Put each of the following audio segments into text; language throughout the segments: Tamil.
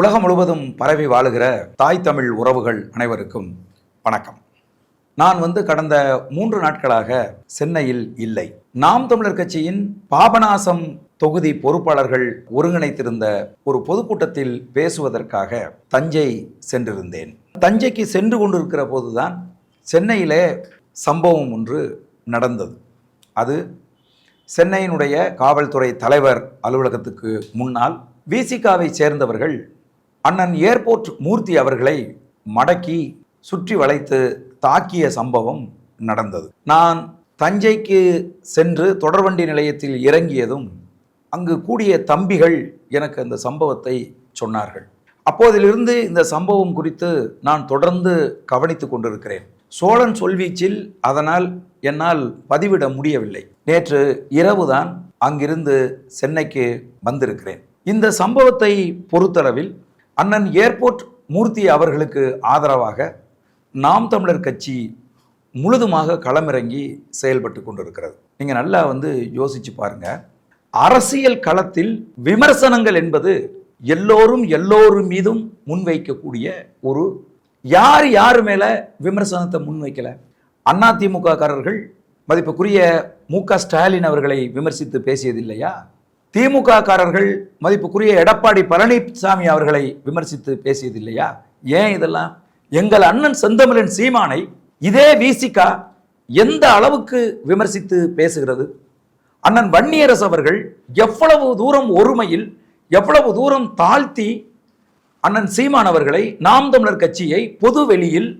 உலகம் முழுவதும் பரவி வாழுகிற தாய் தமிழ் உறவுகள் அனைவருக்கும் வணக்கம். நான் வந்து கடந்த மூன்று நாட்களாக சென்னையில் இல்லை. நாம் தமிழர் கட்சியின் பாபநாசம் தொகுதி பொறுப்பாளர்கள் ஒருங்கிணைத்திருந்த ஒரு பொதுக்கூட்டத்தில் பேசுவதற்காக தஞ்சை சென்றிருந்தேன். தஞ்சைக்கு சென்று கொண்டிருக்கிற போதுதான் சென்னையிலே சம்பவம் ஒன்று நடந்தது. அது சென்னையினுடைய காவல்துறை தலைவர் அலுவலகத்துக்கு முன்னால் விசிகாவை சேர்ந்தவர்கள் அண்ணன் ஏர்போர்ட் மூர்த்தி அவர்களை மடக்கி சுற்றி வளைத்து தாக்கிய சம்பவம் நடந்தது. நான் தஞ்சைக்கு சென்று தொடர்வண்டி நிலையத்தில் இறங்கியதும் அங்கு கூடிய தம்பிகள் எனக்கு அந்த சம்பவத்தை சொன்னார்கள். அப்போதிலிருந்து இந்த சம்பவம் குறித்து நான் தொடர்ந்து கவனித்து கொண்டிருக்கிறேன். சோழன் சொல்வீச்சில் அதனால் என்னால் பதிவிட முடியவில்லை. நேற்று இரவுதான் அங்கிருந்து சென்னைக்கு வந்திருக்கிறேன். இந்த சம்பவத்தை பொறுத்தளவில் அண்ணன் ஏர்போர்ட் மூர்த்தி அவர்களுக்கு ஆதரவாக நாம் தமிழர் கட்சி முழுதுமாக களமிறங்கி செயல்பட்டு கொண்டிருக்கிறது. நீங்கள் நல்லா வந்து யோசிச்சு பாருங்க. அரசியல் களத்தில் விமர்சனங்கள் என்பது எல்லோரும் எல்லோரும் மீதும் முன்வைக்கக்கூடிய ஒரு யார் யார் மேலே விமர்சனத்தை முன்வைக்கல? அதிமுககாரர்கள் மதிப்புக்குரிய மு க ஸ்டாலின் அவர்களை விமர்சித்து பேசியது இல்லையா? திமுக காரர்கள் மதிப்புக்குரிய எடப்பாடி பழனிசாமி அவர்களை விமர்சித்து பேசியது இல்லையா ஏன் இதெல்லாம்? எங்கள் அண்ணன் செந்தமிழன் சீமானை இதே விசிகா எந்த அளவுக்கு விமர்சித்து பேசுகிறது? அண்ணன் வன்னியரசு அவர்கள் எவ்வளவு தூரம் ஒருமையில் எவ்வளவு தூரம் தாழ்த்தி அண்ணன் சீமான் அவர்களை நாம் தமிழர் கட்சியை பொது வெளியில்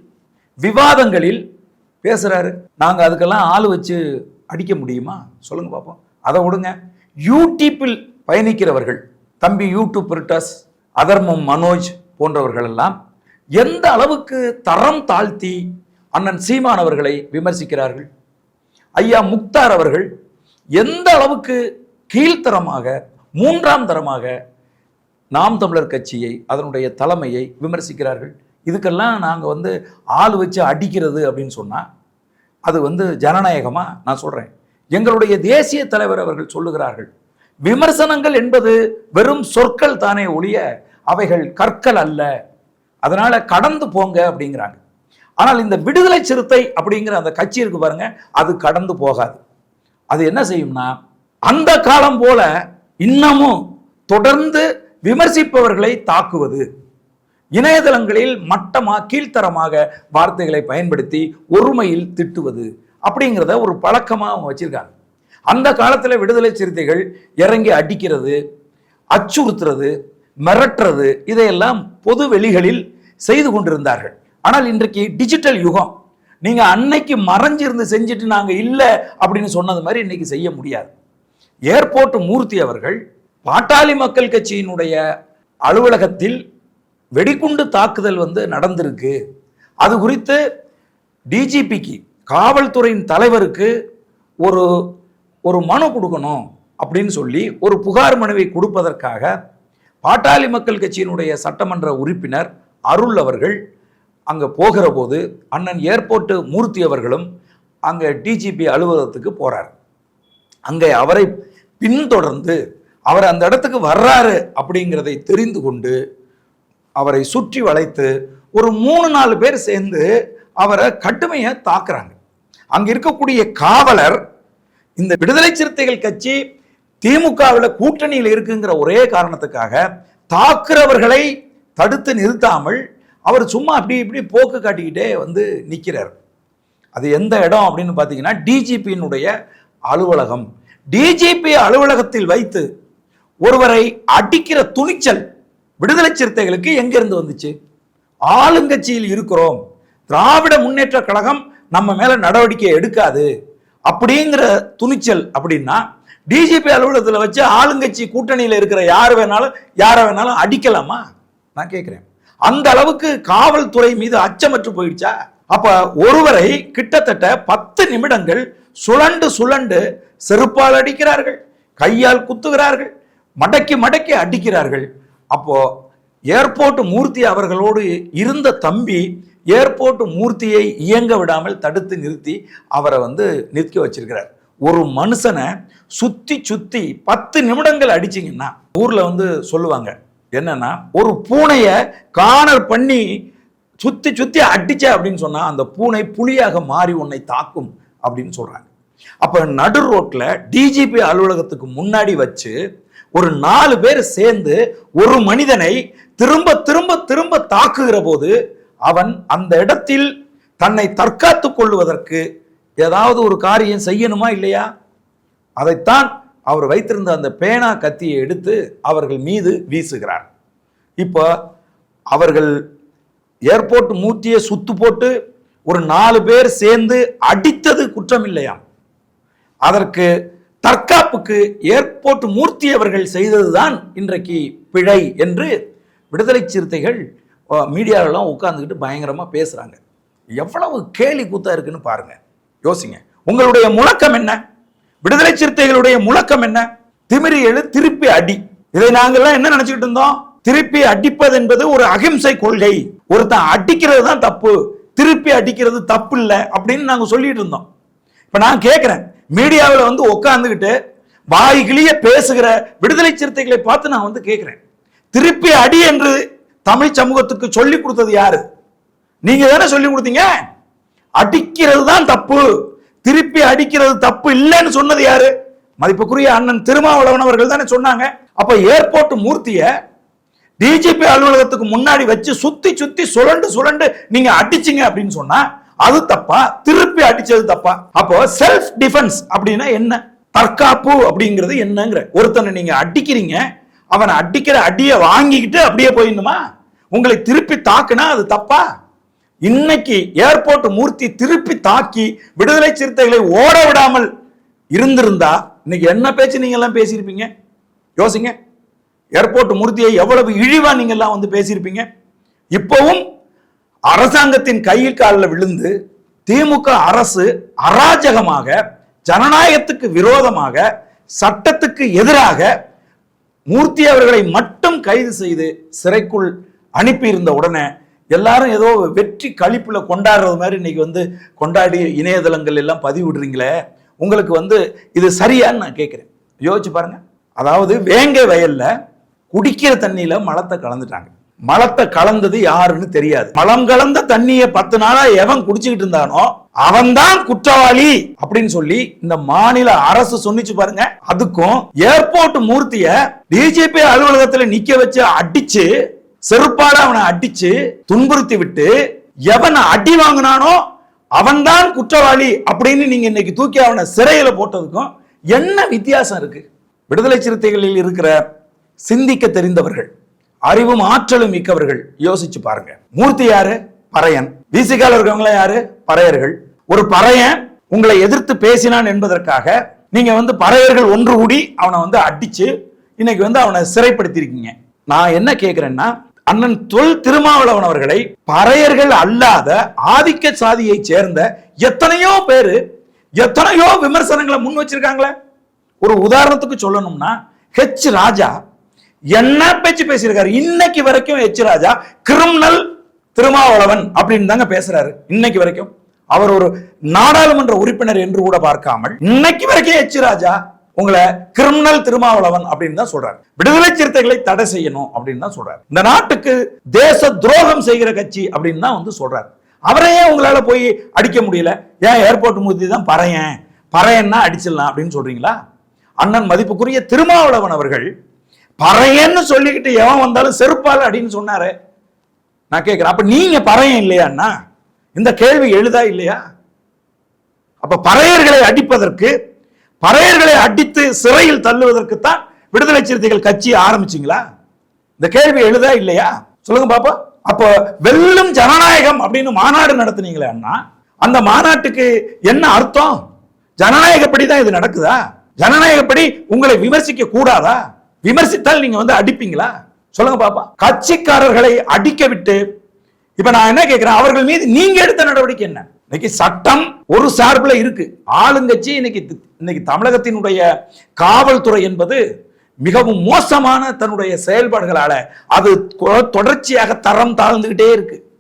விவாதங்களில் பேசுறாரு. நாங்கள் அதுக்கெல்லாம் ஆள் வச்சு அடிக்க முடியுமா? சொல்லுங்க பார்ப்போம் அதை விடுங்க. யூடியூப்பில் பயணிக்கிறவர்கள் தம்பி யூடியூப் பிரிட்டஸ் அதர்மம் மனோஜ் போன்றவர்கள் எல்லாம் எந்த அளவுக்கு தரம் தாழ்த்தி அண்ணன் சீமான் அவர்களை விமர்சிக்கிறார்கள்? ஐயா முக்தார் அவர்கள் எந்த அளவுக்கு கீழ்த்தரமாக மூன்றாம் தரமாக நாம் தமிழர் கட்சியை அதனுடைய தலைமையை விமர்சிக்கிறார்கள்? இதுக்கெல்லாம் நாங்கள் வந்து ஆள் வச்சு அடிக்கிறது அப்படின்னு சொன்னால் அது வந்து ஜனநாயகமாக நான் சொல்கிறேன் எங்களுடைய தேசிய தலைவர் அவர்கள் சொல்லுகிறார்கள் விமர்சனங்கள் என்பது வெறும் சொற்கள் தானே ஒழிய அவைகள் கற்கள் அல்ல. அதனால கடந்து போங்க அப்படிங்கிறாங்க. ஆனால் இந்த விடுதலை சிறுத்தை அப்படிங்கிற அந்த கட்சி இருக்கு பாருங்க அது கடந்து போகாது. அது என்ன செய்யும்னா அந்த காலம் போல இன்னமும் தொடர்ந்து விமர்சிப்பவர்களை தாக்குவது. இணையதளங்களில் மட்டமாக கீழ்த்தரமாக வார்த்தைகளை பயன்படுத்தி ஒருமையில் திட்டுவது. அப்படிங்கிறத ஒரு பழக்கமாக அவங்க வச்சுருக்காங்க. அந்த காலத்தில் விடுதலை சிறுத்தைகள் இறங்கி அடிக்கிறது அச்சுறுத்துறது மிரட்டுறது இதையெல்லாம் பொது வெளிகளில் செய்து கொண்டிருந்தார்கள். ஆனால் இன்றைக்கு டிஜிட்டல் யுகம் நீங்கள் அன்னைக்கு மறைஞ்சிருந்து செஞ்சுட்டு நாங்கள் இல்லை அப்படின்னு சொன்னது மாதிரி இன்னைக்கு செய்ய முடியாது. ஏர்போர்ட் மூர்த்தி அவர்கள் பாட்டாளி மக்கள் கட்சியினுடைய அலுவலகத்தில் வெடிகுண்டு தாக்குதல் வந்து நடந்திருக்கு. அது குறித்து டிஜிபிக்கு காவல்துறையின் தலைவருக்கு ஒரு ஒரு மனு கொடுக்கணும் அப்படின்னு சொல்லி ஒரு புகார் மனுவை கொடுப்பதற்காக பாட்டாளி மக்கள் கட்சியினுடைய சட்டமன்ற உறுப்பினர் அருள் அவர்கள் அங்கே போகிற போது அண்ணன் ஏர்போர்ட்டு மூர்த்தி அவர்களும் அங்கே டிஜிபி அலுவலகத்துக்கு போகிறார் அங்கே அவரை பின்தொடர்ந்து அவர் அந்த இடத்துக்கு வர்றாரு அப்படிங்கிறதை தெரிந்து கொண்டு அவரை சுற்றி வளைத்து ஒரு மூணு நாலு பேர் சேர்ந்து அவரை கட்டுமையை தாக்குறாங்க. அங்க இருக்கக்கூடிய காவலர் இந்த விடுதலை சிறுத்தைகள் கட்சி திமுகவில் கூட்டணியில் இருக்குங்கிற ஒரே காரணத்துக்காக தாக்குறவர்களை தடுத்து நிறுத்தாமல் அவர் சும்மா அப்படி இப்படி போக்கு காட்டிக்கிட்டே வந்து நிற்கிறார் அது எந்த இடம் அப்படின்னு பார்த்தீங்கன்னா டிஜிபியினுடைய அலுவலகம். டிஜிபி அலுவலகத்தில் வைத்து ஒருவரை அடிக்கிற துணிச்சல் விடுதலை சிறுத்தைகளுக்கு எங்கிருந்து வந்துச்சு? ஆளுங்கட்சியில் இருக்கிறோம். திராவிட முன்னேற்ற கழகம் நம்ம மேல நடவடிக்கை எடுக்காது. அப்படிங்கிற துணிச்சல் அப்படின்னா டிஜிபி அலுவலகத்தில் வச்சு ஆளுங்கட்சி கூட்டணியில் இருக்கிற யார் வேணாலும் யாரை வேணாலும் அடிக்கலாமா? நான் கேட்குறேன் அந்த அளவுக்கு காவல்துறை மீது அச்சமற்று போயிடுச்சா? அப்ப ஒருவரை கிட்டத்தட்ட பத்து நிமிடங்கள் சுழண்டு சுழண்டு செருப்பால் அடிக்கிறார்கள் கையால் குத்துகிறார்கள் மடக்கி மடக்கி அடிக்கிறார்கள். அப்போ ஏர்போர்ட் மூர்த்தி அவர்களோடு இருந்த தம்பி ஏர்போர்ட் மூர்த்தியை இயங்க விடாமல் தடுத்து நிறுத்தி அவரை வந்து நிற்க வச்சிருக்கிறார். ஒரு மனுஷனை சுத்தி சுத்தி பத்து நிமிடங்கள் அடிச்சிங்கன்னா ஊர்ல வந்து சொல்லுவாங்க என்னன்னா ஒரு பூனைய காணல் பண்ணி சுத்தி சுத்தி அடிச்ச அப்படின்னு சொன்னா அந்த பூனை புலியாக மாறி உன்னை தாக்கும் அப்படின்னு சொல்றாங்க. அப்ப நடு ரோட்ல டிஜிபி அலுவலகத்துக்கு முன்னாடி வச்சு ஒரு நாலு பேர் சேர்ந்து ஒரு மனிதனை திரும்ப திரும்ப திரும்ப தாக்குகிற போது அவன் அந்த இடத்தில் தன்னை தற்காத்து கொள்வதற்கு ஏதாவது ஒரு காரியம் செய்யணுமா இல்லையா? அதைத்தான் அவர் வைத்திருந்த அந்த பேனா கத்தியை எடுத்து அவர்கள் மீது வீசுகிறார். இப்போ அவர்கள் ஏர்போர்ட் மூர்த்தியை சுத்து போட்டு ஒரு நாலு பேர் சேர்ந்து அடித்தது குற்றம் இல்லையாம். அதற்கு தற்காப்புக்கு ஏர்போர்ட் மூர்த்தி அவர்கள் செய்ததுதான் இன்றைக்கு பிழை என்று விடுதலை சிறுத்தைகள் மீடியாவிலாம் உட்காந்துக்கிட்டு பயங்கரமாக பேசுகிறாங்க எவ்வளவு கேலி கூத்தா இருக்குன்னு பாருங்க. யோசிங்க. உங்களுடைய முழக்கம் என்ன? விடுதலை சிறுத்தைகளுடைய முழக்கம் என்ன? திமிரி எழு திருப்பி அடி. இதை நாங்கள்லாம் என்ன நினைச்சுக்கிட்டு இருந்தோம்? திருப்பி அடிப்பது என்பது ஒரு அகிம்சை கொள்கை. ஒருத்தன் அடிக்கிறது தான் தப்பு. திருப்பி அடிக்கிறது தப்பு இல்லை அப்படின்னு நாங்கள் சொல்லிட்டு இருந்தோம். இப்போ நான் கேட்குறேன் மீடியாவில் வந்து உட்காந்துக்கிட்டு வாய்கிளிய பேசுகிற விடுதலை சிறுத்தைகளை பார்த்து நான் வந்து கேட்குறேன் திருப்பி அடி என்று தமிழ் சமூகத்துக்கு சொல்லி கொடுத்தது யாரு? நீங்க தானே சொல்லி கொடுத்தீங்க? அடிக்கிறது தான் தப்பு. திருப்பி அடிக்கிறது தப்பு இல்லைன்னு சொன்னது யாரு? மதிப்புக்குரிய அண்ணன் திருமாவளவன் அவர்கள் தானே சொன்னாங்க. அப்ப ஏர்போர்ட் மூர்த்திய டிஜிபி அலுவலகத்துக்கு முன்னாடி வச்சு சுத்தி சுத்தி சுழண்டு சுழண்டு நீங்க அடிச்சிங்க அப்படின்னு சொன்னா அது தப்பா? திருப்பி அடிச்சது தப்பா? அப்போ செல்ஃப் டிஃபென்ஸ் அப்படின்னா என்ன? தற்காப்பு அப்படிங்கிறது என்னங்கிற. ஒருத்தனை நீங்க அடிக்கிறீங்க அவனை அடிக்கிற அடியை வாங்கிக்கிட்டு அப்படியே போயிடணுமா? உங்களை திருப்பி தாக்குனா அது தப்பா? இன்னைக்கு ஏர்போர்ட் மூர்த்தி திருப்பி தாக்கி விடுதலை சிறுத்தைகளை ஓட விடாமல் இருந்திருந்தா இன்னைக்கு என்ன பேச்சு நீங்க எல்லாம் பேசியிருப்பீங்க? யோசிங்க. ஏர்போர்ட் மூர்த்தியை எவ்வளவு இழிவா நீங்க எல்லாம் வந்து பேசியிருப்பீங்க? இப்பவும் அரசாங்கத்தின் கையில் காலில் விழுந்து திமுக அரசு அராஜகமாக ஜனநாயகத்துக்கு விரோதமாக சட்டத்துக்கு எதிராக மூர்த்தி அவர்களை மட்டும் கைது செய்து சிறைக்குள் அனுப்பியிருந்த உடனே எல்லாரும் ஏதோ வெற்றி கழிப்பில் கொண்டாடுறது மாதிரி இன்னைக்கு வந்து கொண்டாடி இணையதளங்கள் எல்லாம் பதிவிடுறீங்களே உங்களுக்கு வந்து இது சரியான்னு நான் கேட்குறேன். யோசிச்சு பாருங்க. அதாவது வேங்கை வயலில் குடிக்கிற தண்ணியில் மலத்தை கலந்துட்டாங்க. மலத்தை கலந்தது யாருன்னு தெரியாது. மலம் கலந்த தண்ணியை பத்து நாளா எவன் குடிச்சுக்கிட்டு இருந்தானோ அவன்தான் குற்றவாளி அப்படின்னு சொல்லி இந்த மாநில அரசு சொன்னிச்சு பாருங்க. அதுக்கும் ஏர்போர்ட் மூர்த்திய டிஜிபி அலுவலகத்துல நிக்க வச்சு அடிச்சு செருப்பால அவனை அடிச்சு துன்புறுத்தி விட்டு எவன் அடி வாங்கினானோ அவன்தான் குற்றவாளி அப்படின்னு நீங்க இன்னைக்கு தூக்கி அவனை சிறையில போட்டதுக்கும் என்ன வித்தியாசம் இருக்கு? விடுதலை சிறுத்தைகளில் இருக்கிற சிந்திக்க தெரிந்தவர்கள் அறிவும் ஆற்றலும் மிக்கவர்கள். யோசிச்சு பாருங்க. மூர்த்தி யாரு? பறையன். விசிகால இருக்கவங்கள யாரு? பறையர்கள். ஒரு பறையன் உங்களை எதிர்த்து பேசினான் என்பதற்காக நீங்க வந்து பறையர்கள் ஒன்று கூடி அவனை வந்து அடிச்சு இன்னைக்கு வந்து அவனை சிறைப்படுத்தியிருக்கீங்க. நான் என்ன கேட்கிறேன்னா அண்ணன் தொல் திருமாவளவன் அவர்களை பறையர்கள் அல்லாத ஆதிக்க சாதியை சேர்ந்த எத்தனையோ பேரு எத்தனையோ விமர்சனங்களை முன் வச்சிருக்காங்களே. ஒரு உதாரணத்துக்கு சொல்லணும்னா ஹெச் ராஜா என்ன பேச்சு பேசியிருக்காரு? இன்னைக்கு வரைக்கும் எச் ராஜா கிரிமினல் திருமாவளவன் அப்படின்னு தாங்க பேசுறாரு. இன்னைக்கு வரைக்கும். அவர் ஒரு நாடாளுமன்ற உறுப்பினர் என்று கூட பார்க்காமல் இன்னைக்கு வரைக்கும் எச் ராஜா உங்களை கிரிமினல் திருமாவளவன் அப்படின்னு தான் சொல்றாரு. விடுதலை சிறுத்தைகளை தடை செய்யணும் அப்படின்னு தான் சொல்றாரு. இந்த நாட்டுக்கு தேச துரோகம் செய்கிற கட்சி அப்படின்னு தான் வந்து சொல்றாரு. அவரையே உங்களால போய் அடிக்க முடியல? ஏன் ஏர்போர்ட் மூர்த்தி தான் பறையன்? பறையன்னா அடிச்சிடலாம் அப்படின்னு சொல்றீங்களா? அண்ணன் மதிப்புக்குரிய திருமாவளவன் அவர்கள் பறையன்னு சொல்லிக்கிட்டு எவன் வந்தாலும் செருப்பால் அப்படின்னு சொன்னாரு. நான் கேட்கிறேன் அப்ப நீங்க பறையன் இல்லையாண்ணா? இந்த கேள்வி எழுதா இல்லையா? அப்ப பறையர்களை அடிப்பதற்கு பறையர்களை அடித்து சிறையில் தள்ளுவதற்கு தான் விடுதலை சிறுத்தைகள் கட்சி ஆரம்பிச்சிங்களா? இந்த கேள்வி எழுதா இல்லையா? சொல்லுங்க பாப்பா. அப்போ வெல்லும் ஜனநாயகம் அப்படின்னு மாநாடு நடத்துனீங்களே அண்ணா. அந்த மாநாட்டுக்கு என்ன அர்த்தம்? ஜனநாயகப்படி தான் இது நடக்குதா? ஜனநாயகப்படி உங்களை விமர்சிக்க கூடாதா விமர்சித்தால் நீங்க வந்து அடிப்பீங்களா? சொல்லுங்க பாப்பா. கட்சிக்காரர்களை அடிக்க விட்டு இப்ப நான் என்ன கேட்கிறேன் அவர்கள் மீது நீங்க எடுத்த நடவடிக்கை என்ன? இன்னைக்கு சட்டம் ஒரு சார்பில் இருக்கு. ஆளுங்கட்சி இன்னைக்கு இன்னைக்கு தமிழகத்தினுடைய காவல்துறை என்பது மிகவும் மோசமான தன்னுடைய செயல்பாடுகளால அது கொ- தொடர்ச்சியாக தரம் தாழ்ந்துகிட்டே இருக்கு.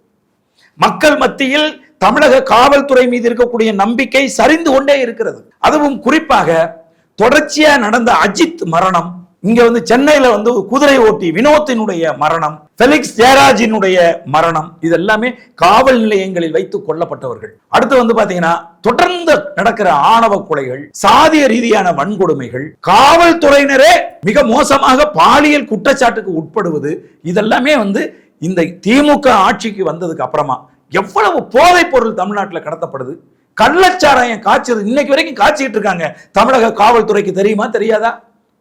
மக்கள் மத்தியில் தமிழக காவல்துறை மீது இருக்கக்கூடிய நம்பிக்கை சரிந்து கொண்டே இருக்கிறது. அதுவும் குறிப்பாக தொடர்ச்சியா நடந்த அஜித் மரணம் இங்க வந்து சென்னையில வந்து குதிரை ஓட்டி வினோத்தினுடைய மரணம் பெலிக்ஸ் ஜெயராஜினுடைய மரணம் இது எல்லாமே காவல் நிலையங்களில் வைத்து கொல்லப்பட்டவர்கள் அடுத்து வந்து பாத்தீங்கன்னா தொடர்ந்து நடக்கிற ஆணவ கொலைகள் சாதிய ரீதியான வன்கொடுமைகள் காவல்துறையினரே மிக மோசமாக பாலியல் குற்றச்சாட்டுக்கு உட்படுவது இதெல்லாமே வந்து இந்த திமுக ஆட்சிக்கு வந்ததுக்கு அப்புறமா எவ்வளவு போதைப் பொருள் தமிழ்நாட்டில் கடத்தப்படுது? கள்ளச்சாராயம் காய்ச்சது இன்னைக்கு வரைக்கும் காய்ச்சிட்டு இருக்காங்க. தமிழக காவல்துறைக்கு தெரியுமா தெரியாதா?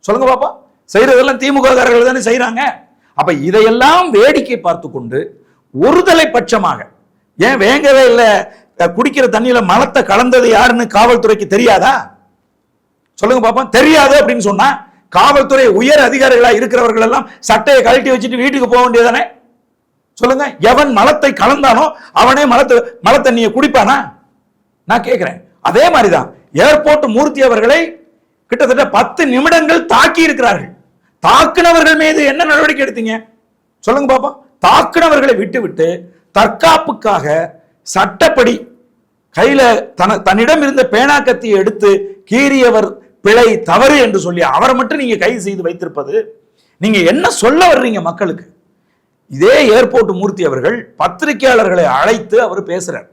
சொல்லுங்க பாப்பா. செய்கிறதெல்லாம் திமுககாரர்கள் தானே செய்கிறாங்க அப்போ இதையெல்லாம் வேடிக்கை பார்த்து கொண்டு ஒருதலை பட்சமாக ஏன் வேங்கவே இல்லை குடிக்கிற தண்ணியில் மலத்தை கலந்தது யாருன்னு காவல்துறைக்கு தெரியாதா? சொல்லுங்க பாப்போம். தெரியாது அப்படின்னு சொன்னா காவல்துறை உயர் அதிகாரிகளாக இருக்கிறவர்கள் எல்லாம் சட்டையை கழட்டி வச்சுட்டு வீட்டுக்கு போக வேண்டியதானே சொல்லுங்க. எவன் மலத்தை கலந்தானோ அவனே மலத்தை மலத்தண்ணியை குடிப்பானா? நான் கேட்கிறேன் அதே மாதிரிதான் ஏர்போர்ட் மூர்த்தி அவர்களை கிட்டத்தட்ட பத்து நிமிடங்கள் தாக்கி இருக்கிறார்கள் தாக்குனவர்கள் மீது என்ன நடவடிக்கை எடுத்தீங்க? சொல்லுங்க பாப்பா. தாக்குனவர்களை விட்டுவிட்டு தற்காப்புக்காக சட்டப்படி கையில தன தன்னிடம் இருந்த பேனா கத்தியை எடுத்து கீறியவர் பிழை தவறு என்று சொல்லி அவரை மட்டும் நீங்க கைது செய்து வைத்திருப்பது நீங்க என்ன சொல்ல வர்றீங்க மக்களுக்கு? இதே ஏர்போர்ட் மூர்த்தி அவர்கள் பத்திரிகையாளர்களை அழைத்து அவர் பேசுறார்.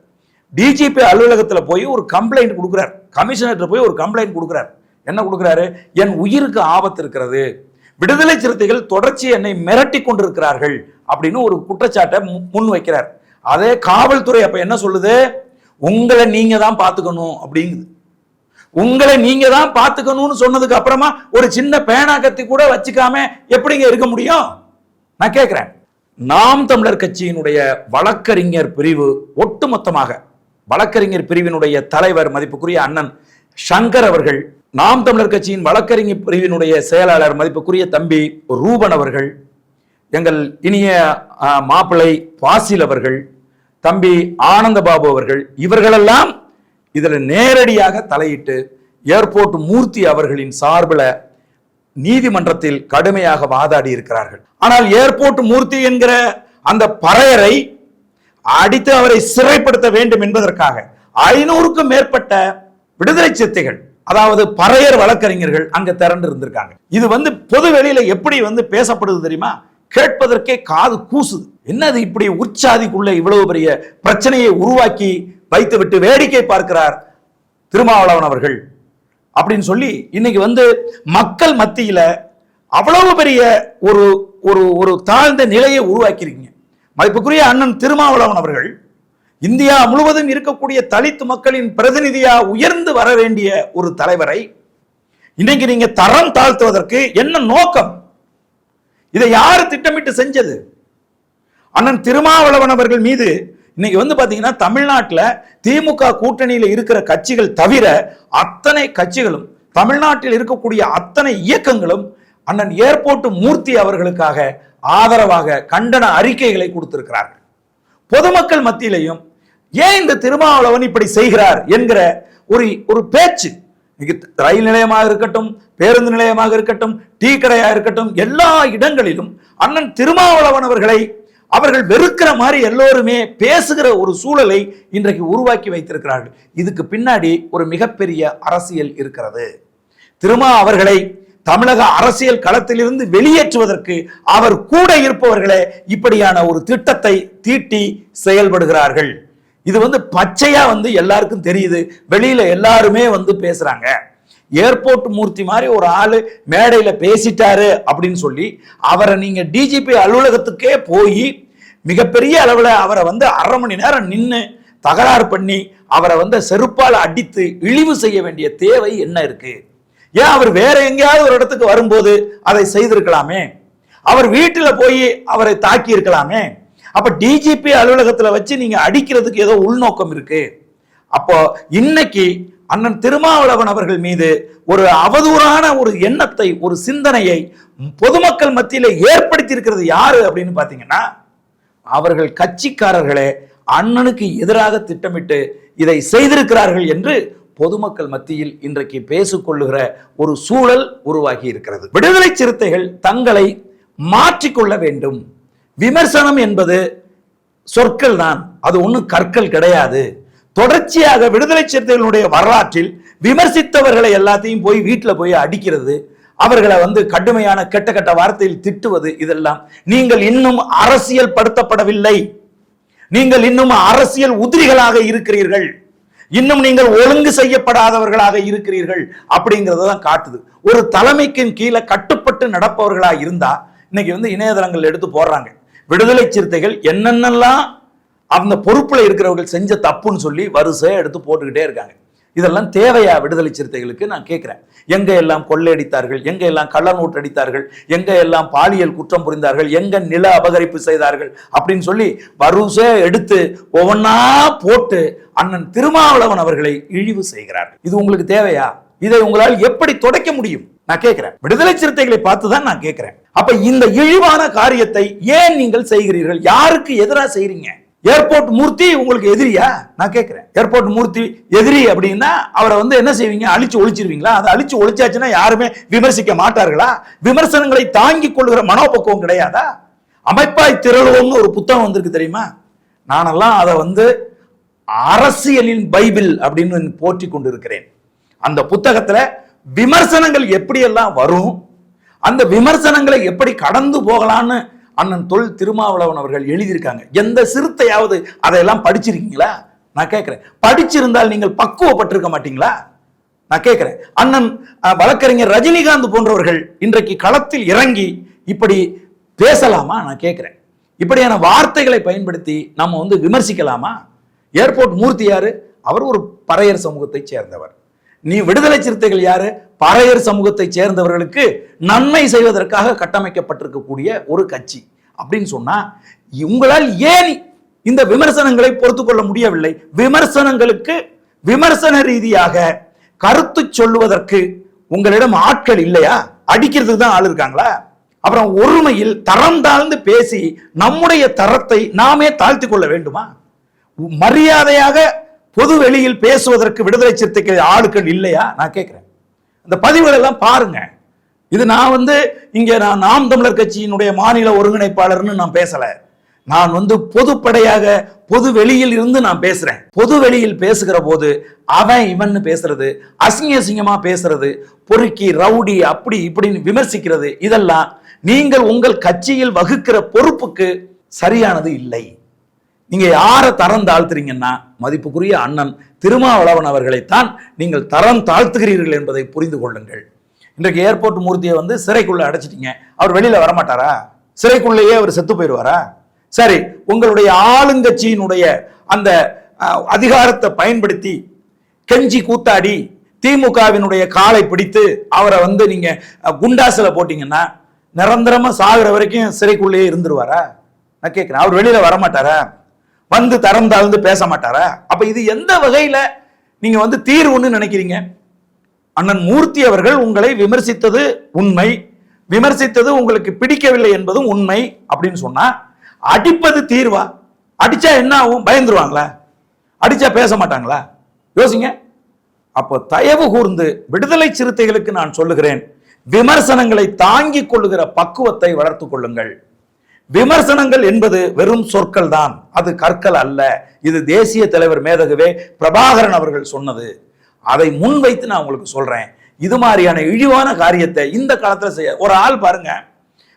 டிஜிபி அலுவலகத்தில் போய் ஒரு கம்ப்ளைண்ட் கொடுக்குறார். கமிஷனர்கிட்ட போய் ஒரு கம்ப்ளைண்ட் கொடுக்குறார். என்ன கொடுக்குறாரு? என் உயிருக்கு ஆபத்து இருக்கிறது. விடுதலை சிறுத்தைகள் தொடர்ச்சி என்னை மிரட்டி கொண்டிருக்கிறார்கள் அப்படின்னு ஒரு குற்றச்சாட்டை முன் வைக்கிறார். அதே காவல்துறை அப்ப என்ன சொல்லுது? உங்களை நீங்க தான் பார்த்துக்கணும் அப்படிங்குது. உங்களை நீங்க தான் பார்த்துக்கணும்னு சொன்னதுக்கு அப்புறமா ஒரு சின்ன பேனா கத்தி கூட வச்சுக்காம எப்படிங்க இருக்க முடியும்? நான் கேட்கிறேன் நாம் தமிழர் கட்சியினுடைய வழக்கறிஞர் பிரிவு ஒட்டுமொத்தமாக வழக்கறிஞர் பிரிவினுடைய தலைவர் மதிப்புக்குரிய அண்ணன் சங்கர் அவர்கள் நாம் தமிழர் கட்சியின் வழக்கறிஞர் பிரிவினுடைய செயலாளர் மதிப்புக்குரிய தம்பி ரூபன் அவர்கள் எங்கள் இனிய மாப்பிள்ளை பாசில் அவர்கள் தம்பி ஆனந்தபாபு அவர்கள் இவர்களெல்லாம் இதில் நேரடியாக தலையிட்டு ஏர்போர்ட் மூர்த்தி அவர்களின் சார்பில் நீதிமன்றத்தில் கடுமையாக வாதாடி இருக்கிறார்கள். ஆனால் ஏர்போர்ட் மூர்த்தி என்கிற அந்த பறையரை அடித்து அவரை சிறைப்படுத்த வேண்டும் என்பதற்காக ஐநூறுக்கும் மேற்பட்ட விடுதலை சித்தைகள் அதாவது பறையர் வழக்கறிஞர்கள் அங்க திரண்டு இருந்திருக்காங்க இது வந்து பொது வெளியில எப்படி வந்து பேசப்படுது தெரியுமா? கேட்பதற்கே காது கூசுது. என்னது இப்படி உற்சாதிக்குள்ள இவ்வளவு பெரிய பிரச்சனையை உருவாக்கி வைத்துவிட்டு வேடிக்கை பார்க்கிறார் திருமாவளவன் அவர்கள். அப்படின்னு சொல்லி இன்னைக்கு வந்து மக்கள் மத்தியில அவ்வளவு பெரிய ஒரு ஒரு ஒரு தாழ்ந்த நிலையை உருவாக்கியிருக்கீங்க. மதிப்புக்குரிய அண்ணன் திருமாவளவன் அவர்கள் இந்தியா முழுவதும் இருக்கக்கூடிய தலித் மக்களின் பிரதிநிதியா உயர்ந்து வர வேண்டிய ஒரு தலைவரை இன்னைக்கு நீங்க தரம் தாழ்த்துவதற்கு என்ன நோக்கம்? இதை யாரு திட்டமிட்டு செஞ்சது? அண்ணன் திருமாவளவன் அவர்கள் மீது இன்னைக்கு வந்து பாத்தீங்கன்னா தமிழ்நாட்டில் திமுக கூட்டணியில் இருக்கிற கட்சிகள் தவிர அத்தனை கட்சிகளும் தமிழ்நாட்டில் இருக்கக்கூடிய அத்தனை இயக்கங்களும் அண்ணன் ஏர்போர்ட் மூர்த்தி அவர்களுக்காக ஆதரவாக கண்டன அறிக்கைகளை கொடுத்திருக்கிறார்கள். பொதுமக்கள் மத்தியிலையும் ஏன் இந்த திருமாவளவன் இப்படி செய்கிறார் என்கிற ஒரு ஒரு பேச்சு. ரயில் நிலையமாக இருக்கட்டும் பேருந்து நிலையமாக இருக்கட்டும் டீ கடையாக இருக்கட்டும் எல்லா இடங்களிலும் அண்ணன் திருமாவளவன் அவர்களை அவர்கள் வெறுக்கிற மாதிரி எல்லோருமே பேசுகிற ஒரு சூழலை இன்றைக்கு உருவாக்கி வைத்திருக்கிறார்கள். இதுக்கு பின்னாடி ஒரு மிகப்பெரிய அரசியல் இருக்கிறது. திருமா அவர்களை தமிழக அரசியல் களத்திலிருந்து வெளியேற்றுவதற்கு அவர் கூட இருப்பவர்களே இப்படியான ஒரு திட்டத்தை தீட்டி செயல்படுகிறார்கள். இது வந்து பச்சையா வந்து எல்லாருக்கும் தெரியுது. வெளியில எல்லாருமே வந்து பேசுறாங்க. ஏர்போர்ட் மூர்த்தி மாதிரி ஒரு ஆளு மேடையில பேசிட்டாரு அப்படின்னு சொல்லி அவரை நீங்க டிஜிபி அலுவலகத்துக்கே போய் மிகப்பெரிய அளவில் அவரை வந்து அரை மணி நேரம் நின்று தகராறு பண்ணி அவரை வந்து செருப்பால் அடித்து இழிவு செய்ய வேண்டிய தேவை என்ன இருக்குது ஏன் அவர் வேற எங்கேயாவது ஒரு இடத்துக்கு வரும்போது அதை செய்திருக்கலாமே? அவர் வீட்டில் போய் அவரை தாக்கி இருக்கலாமே அப்ப டிஜிபி அலுவலகத்தில் வச்சு நீங்க அடிக்கிறதுக்கு ஏதோ உள்நோக்கம் இருக்கு. அப்போ இன்னைக்கு அண்ணன் திருமாவளவன் அவர்கள் மீது ஒரு அவதூறான ஒரு எண்ணத்தை ஒரு சிந்தனையை பொதுமக்கள் மத்தியில் ஏற்படுத்தி இருக்கிறது யாரு அப்படின்னு பாத்தீங்கன்னா அவர்கள் கட்சிக்காரர்களே அண்ணனுக்கு எதிராக திட்டமிட்டு இதை செய்திருக்கிறார்கள் என்று பொதுமக்கள் மத்தியில் இன்றைக்கு பேசிக்கொள்ளுகிற ஒரு சூழல் உருவாகி இருக்கிறது. விடுதலை சிறுத்தைகள் தங்களை மாற்றிக்கொள்ள வேண்டும். விமர்சனம் என்பது சொற்கள் தான். அது ஒன்றும் கற்கள் கிடையாது. தொடர்ச்சியாக விடுதலை சிறுத்தைகளுடைய வரலாற்றில் விமர்சித்தவர்களை எல்லாத்தையும் போய் வீட்டில் போய் அடிக்கிறது அவர்களை வந்து கடுமையான கெட்ட கெட்ட வார்த்தையில் திட்டுவது இதெல்லாம். நீங்கள் இன்னும் அரசியல் படுத்தப்படவில்லை நீங்கள் இன்னும் அரசியல் உதிரிகளாக இருக்கிறீர்கள். இன்னும் நீங்கள் ஒழுங்கு செய்யப்படாதவர்களாக இருக்கிறீர்கள் அப்படிங்கிறத தான் காட்டுது. ஒரு தலைமைக்கு கீழே கட்டுப்பட்டு நடப்பவர்களாக இருந்தா இன்னைக்கு வந்து இணையதளங்கள் எடுத்து போடுறாங்க. விடுதலை சிறுத்தைகள் என்னென்னலாம் அந்த பொறுப்பில் இருக்கிறவர்கள் செஞ்ச தப்புன்னு சொல்லி வரிசையாக எடுத்து போட்டுக்கிட்டே இருக்காங்க. இதெல்லாம் தேவையா விடுதலை சிறுத்தைகளுக்கு நான் கேட்குறேன் எங்கே எல்லாம் கொள்ளையடித்தார்கள் எங்கே எல்லாம் கள்ள அடித்தார்கள் எங்கே எல்லாம் பாலியல் குற்றம் புரிந்தார்கள் எங்கே நில அபகரிப்பு செய்தார்கள் அப்படின்னு சொல்லி வருசே எடுத்து ஒவ்வொன்றா போட்டு அண்ணன் திருமாவளவன் அவர்களை இழிவு செய்கிறார். இது உங்களுக்கு தேவையா? இதை உங்களால் எப்படி துடைக்க முடியும்? நான் கேட்கிறேன் விடுதலை சிறுத்தைகளை பார்த்து தான் நான் கேட்கிறேன் அப்ப இந்த இழிவான காரியத்தை ஏன் நீங்கள் செய்கிறீர்கள்? யாருக்கு எதிராக செய்றீங்க? ஏர்போர்ட் மூர்த்தி உங்களுக்கு எதிரியா? நான் கேட்குறேன் ஏர்போர்ட் மூர்த்தி எதிரி அப்படின்னா அவரை வந்து என்ன செய்வீங்க? அழிச்சு ஒழிச்சிருவீங்களா? அதை அழிச்சு ஒழிச்சாச்சுன்னா யாருமே விமர்சிக்க மாட்டார்களா? விமர்சனங்களை தாங்கிக் கொள்கிற மனோபக்குவம் கிடையாதா? அமைப்பாய் திரளுவோம்னு ஒரு புத்தகம் வந்திருக்கு தெரியுமா? நானெல்லாம் அதை வந்து அரசியலின் பைபிள் அப்படின்னு போற்றி கொண்டிருக்கிறேன். அந்த புத்தகத்தில் விமர்சனங்கள் எப்படியெல்லாம் வரும்? அந்த விமர்சனங்களை எப்படி கடந்து போகலான்னு அண்ணன் தொல் திருமாவளவன் அவர்கள் எழுதியிருக்காங்க. எந்த சிறுத்தையாவது அதையெல்லாம் படிச்சிருக்கீங்களா? நான் கேட்குறேன். படிச்சிருந்தால் நீங்கள் பக்குவப்பட்டிருக்க மாட்டீங்களா? நான் கேட்குறேன். அண்ணன் வழக்கறிஞர் ரஜினிகாந்த் போன்றவர்கள் இன்றைக்கு களத்தில் இறங்கி இப்படி பேசலாமா? நான் கேட்குறேன். இப்படியான வார்த்தைகளை பயன்படுத்தி நம்ம வந்து விமர்சிக்கலாமா? ஏர்போர்ட் மூர்த்தி யாரு? அவர் ஒரு பறையர் சமூகத்தை சேர்ந்தவர். நீ விடுதலை சிறுத்தைகள் யாரு? பறையர் சமூகத்தை சேர்ந்தவர்களுக்கு நன்மை செய்வதற்காக கட்டமைக்கப்பட்டிருக்கக்கூடிய ஒரு கட்சி. அப்படின்னு சொன்னா உங்களால் ஏன் இந்த விமர்சனங்களை பொறுத்து கொள்ள முடியவில்லை? விமர்சனங்களுக்கு விமர்சன ரீதியாக கருத்து சொல்லுவதற்கு உங்களிடம் ஆட்கள் இல்லையா? அடிக்கிறதுக்கு தான் ஆள் இருக்காங்களா? அப்புறம் ஒருமையில் தரம் தாழ்ந்து பேசி நம்முடைய தரத்தை நாமே தாழ்த்தி கொள்ள வேண்டுமா? மரியாதையாக பொது வெளியில் பேசுவதற்கு விடுதலை சிறுத்தைக்கு ஆட்கள் இல்லையா? நான் கேட்கிறேன். இந்த பதிவுகள் எல்லாம் பாருங்க. இது நான் வந்து இங்கே நான் நாம் தமிழர் கட்சியினுடைய மாநில ஒருங்கிணைப்பாளர்னு நான் பேசலை. நான் வந்து பொதுப்படையாக பொது வெளியில் இருந்து நான் பேசுறேன். பொது வெளியில் பேசுகிற போது அவன் இவன்னு பேசுறது அசிங்க அசிங்கமா பேசுறது பொறுக்கி ரவுடி அப்படி இப்படின்னு விமர்சிக்கிறது இதெல்லாம் நீங்கள் உங்கள் கட்சியில் வகுக்கிற பொறுப்புக்கு சரியானது இல்லை. நீங்க யாரை தரம் தாழ்த்துறீங்கன்னா மதிப்புக்குரிய அண்ணன் திருமாவளவன் அவர்களைத்தான் நீங்கள் தரம் தாழ்த்துகிறீர்கள் என்பதை புரிந்து கொள்ளுங்கள். இன்றைக்கு ஏர்போர்ட் மூர்த்தியை வந்து சிறைக்குள்ளே அடைச்சிட்டீங்க. அவர் வெளியில வரமாட்டாரா? சிறைக்குள்ளேயே அவர் செத்து போயிடுவாரா? சரி உங்களுடைய ஆளுங்கட்சியினுடைய அந்த அதிகாரத்தை பயன்படுத்தி கெஞ்சி கூத்தாடி திமுகவினுடைய காலை பிடித்து அவரை வந்து நீங்க குண்டாசில் போட்டீங்கன்னா நிரந்தரமா சாகுற வரைக்கும் சிறைக்குள்ளேயே இருந்துருவாரா? நான் கேட்கிறேன் அவர் வெளியில வரமாட்டாரா? வந்து தரம் தாழ்ந்து பேச மாட்டாரா? அப்ப இது எந்த வகையில நீங்க வந்து தீர்வுன்னு நினைக்கிறீங்க? அண்ணன் மூர்த்தி அவர்கள் உங்களை விமர்சித்தது உண்மை. விமர்சித்தது உங்களுக்கு பிடிக்கவில்லை என்பதும் உண்மை அப்படின்னு சொன்னா அடிப்பது தீர்வா? அடிச்சா என்ன ஆகும்? பயந்துருவாங்களா? அடிச்சா பேச மாட்டாங்களா? யோசிங்க. அப்போ தயவு கூர்ந்து விடுதலை சிறுத்தைகளுக்கு நான் சொல்லுகிறேன் விமர்சனங்களை தாங்கிக் கொள்ளுகிற பக்குவத்தை வளர்த்து கொள்ளுங்கள். விமர்சனங்கள் என்பது வெறும் சொற்கள் தான் அது கற்கள் அல்ல. இது தேசிய தலைவர் மேதகுவே பிரபாகரன் அவர்கள் சொன்னது. அதை முன்வைத்து நான் உங்களுக்கு சொல்றேன். இது மாதிரியான இழிவான காரியத்தை இந்த காலத்தில் செய்ய ஒரு ஆள் பாருங்க.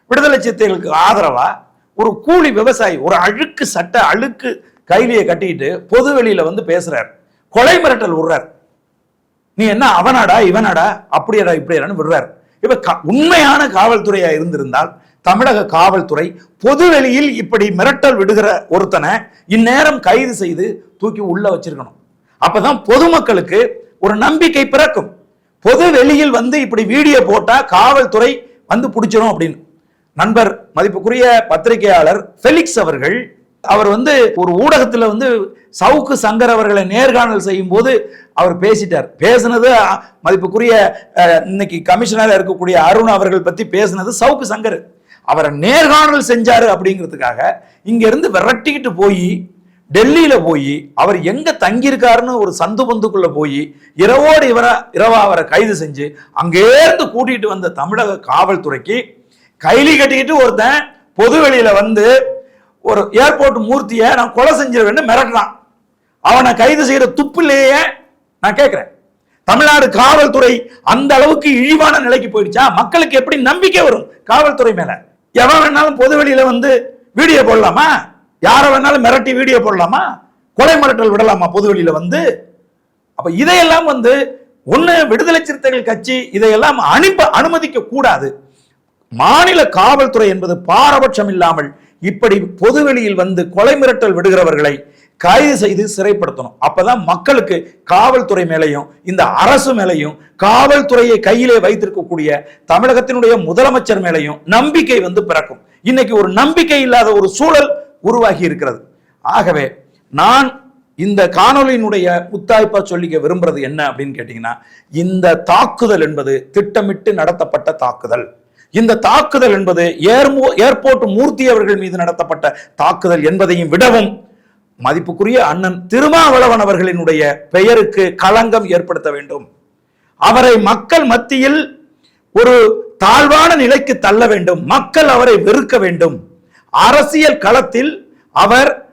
விடுதலை சித்தைகளுக்கு ஆதரவா? ஒரு கூலி விவசாயி ஒரு அழுக்கு சட்ட அழுக்கு கைலியை கட்டிட்டு பொது வெளியில வந்து பேசுறார். கொலை மிரட்டல் விடுறார். நீ என்ன அவனாடா இவனாடா? அப்படியாடா இப்படியாடான்னு விடுறார். இப்ப க- உண்மையான காவல்துறையா இருந்திருந்தால் தமிழக காவல்துறை பொது வெளியில் இப்படி மிரட்டல் விடுகிற ஒருத்தனை இந்நேரம் கைது செய்து தூக்கி உள்ள வச்சிருக்கணும். அப்பதான் பொதுமக்களுக்கு ஒரு நம்பிக்கை பிறக்கும். பொது வெளியில் வந்து இப்படி வீடியோ போட்டா காவல்துறை வந்து பிடிச்சிடும் அப்படின்னு. நண்பர் மதிப்புக்குரிய பத்திரிகையாளர் ஃபெலிக்ஸ் அவர்கள் அவர் வந்து ஒரு ஊடகத்தில் வந்து சவுக்கு சங்கர் அவர்களை நேர்காணல் செய்யும் போது அவர் பேசிட்டார். பேசினது மதிப்புக்குரிய இன்னைக்கு கமிஷனராக இருக்கக்கூடிய அருண் அவர்கள் பற்றி பேசினது சவுக்கு சங்கர். அவரை நேர்காணல் செஞ்சாரு அப்படிங்கிறதுக்காக இங்கேருந்து விரட்டிக்கிட்டு போய் டெல்லியில போய் அவர் எங்க தங்கியிருக்காருன்னு ஒரு சந்து பந்துக்குள்ள போய் இரவோடு இவரை இரவா அவரை கைது செஞ்சு அங்கேருந்து கூட்டிட்டு வந்த தமிழக காவல்துறைக்கு கைலி கட்டிக்கிட்டு ஒருத்தன் பொது வெளியில வந்து ஒரு ஏர்போர்ட் மூர்த்தியை நான் கொலை செஞ்சிருவேன்னு மிரட்டுறான். அவனை கைது செய்யற துப்புலேயே நான் கேட்கிறேன். தமிழ்நாடு காவல்துறை அந்த அளவுக்கு இழிவான நிலைக்கு போயிடுச்சா? மக்களுக்கு எப்படி நம்பிக்கை வரும் காவல்துறை மேல? எவன் வேணாலும் பொது வெளியில வந்து வீடியோ போடலாமா? யாரை வேணாலும் மிரட்டி வீடியோ போடலாமா? கொலை மிரட்டல் விடலாமா பொதுவெளியில வந்து? அப்போ இதையெல்லாம் வந்து ஒண்ணு விடுதலை சிறுத்தைகள் கட்சி இதையெல்லாம் அனுப்ப அனுமதிக்க கூடாது. மாநில காவல்துறை என்பது பாரபட்சம் இல்லாமல் இப்படி பொதுவெளியில் வந்து கொலை மிரட்டல் விடுகிறவர்களை கைது செய்து சிறைப்படுத்தணும். அப்பதான் மக்களுக்கு காவல்துறை மேலையும் இந்த அரசு மேலையும் காவல்துறையை கையிலே வைத்திருக்கக்கூடிய தமிழகத்தினுடைய முதலமைச்சர் மேலையும் நம்பிக்கை வந்து பிறக்கும். இன்னைக்கு ஒரு நம்பிக்கை இல்லாத ஒரு சூழல் உருவாகி இருக்கிறது. ஆகவே நான் இந்த காணொலியினுடைய முத்தாய்ப்பா சொல்லிக்க விரும்புறது என்ன அப்படின்னு கேட்டீங்கன்னா இந்த தாக்குதல் என்பது திட்டமிட்டு நடத்தப்பட்ட தாக்குதல். இந்த தாக்குதல் என்பது ஏர்மோ ஏர்போர்ட் மூர்த்தி அவர்கள் மீது நடத்தப்பட்ட தாக்குதல் என்பதையும் விடவும் மதிப்புக்குரிய அண்ணன் திருமாவளவன் அவர்களினுடைய பெயருக்கு களங்கம் ஏற்படுத்த வேண்டும். அவரை மக்கள் மத்தியில் ஒரு தாழ்வான நிலைக்கு தள்ள வேண்டும். மக்கள் அவரை வெறுக்க வேண்டும். அரசியல் களத்தில் அவர்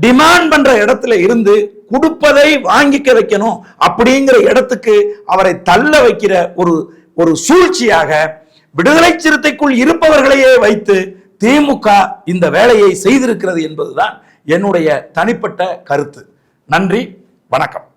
டிமாண்ட் பண்ற இடத்துல இருந்து கொடுப்பதை வாங்கிக்க வைக்கணும் அப்படிங்கிற இடத்துக்கு அவரை தள்ள வைக்கிற ஒரு ஒரு சூழ்ச்சியாக விடுதலை சிறுத்தைக்குள் இருப்பவர்களையே வைத்து திமுக இந்த வேலையை செய்திருக்கிறது என்பதுதான் என்னுடைய தனிப்பட்ட கருத்து. நன்றி வணக்கம்.